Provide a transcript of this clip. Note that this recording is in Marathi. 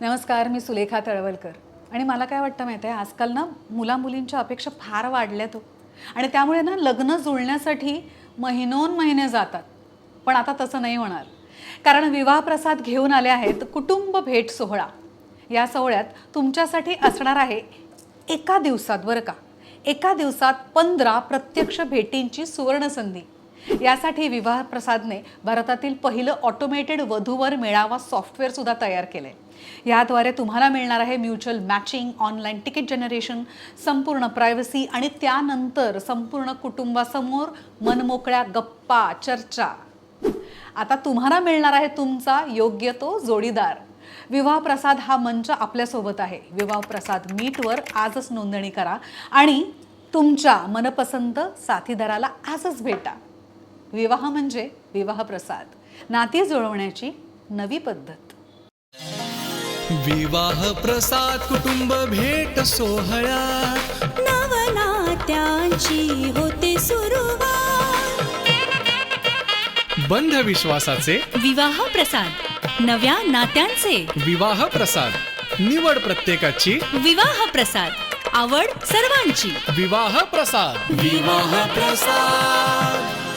नमस्कार मी सुलेखा तळवलकर. आणि मला काय वाटतं माहिती आहे आजकाल ना मुलामुलींच्या अपेक्षा फार वाढल्यात हो. आणि त्यामुळे ना लग्न जुळण्यासाठी महिनोन महिने जातात. पण आता तसं नाही होणार. कारण विवाह प्रसाद घेऊन आले आहेत कुटुंब भेट सोहळा. या सोहळ्यात तुमच्यासाठी असणार आहे एका दिवसात बरं का? एका दिवसात पंधरा प्रत्यक्ष भेटींची सुवर्णसंधी. यासाठी विवाह प्रसादने भारतातील पहिलं ऑटोमेटेड वधूवर मेळावा सॉफ्टवेअर सुद्धा तयार केलंय. याद्वारे तुम्हाला मिळणार आहे mutual matching online ticket generation संपूर्ण प्रायव्हसी आणि त्यानंतर संपूर्ण कुटुंबासमोर मनमोकळ्या गप्पा चर्चा. आता तुम्हाला मिळणार आहे तुमचा योग्य तो जोडीदार. विवाह प्रसाद हा मंच आपल्यासोबत आहे. विवाह प्रसाद मीटवर आजच नोंदणी करा आणि तुमच्या मनपसंत साथीदाराला आजच भेटा. विवाह म्हणजे विवाह प्रसाद. नाती जुळवण्याची नवी पद्धत. विवाह प्रसाद कुटुंब भेट सोहळ्यात नवनात्यांची होते सुरुवात. बंध विश्वासाचे. विवाह प्रसाद. नव्या नात्यांचे. विवाह प्रसाद. निवड प्रत्येकाची. विवाह प्रसाद. आवड सर्वांची. विवाह प्रसाद. विवाह प्रसाद.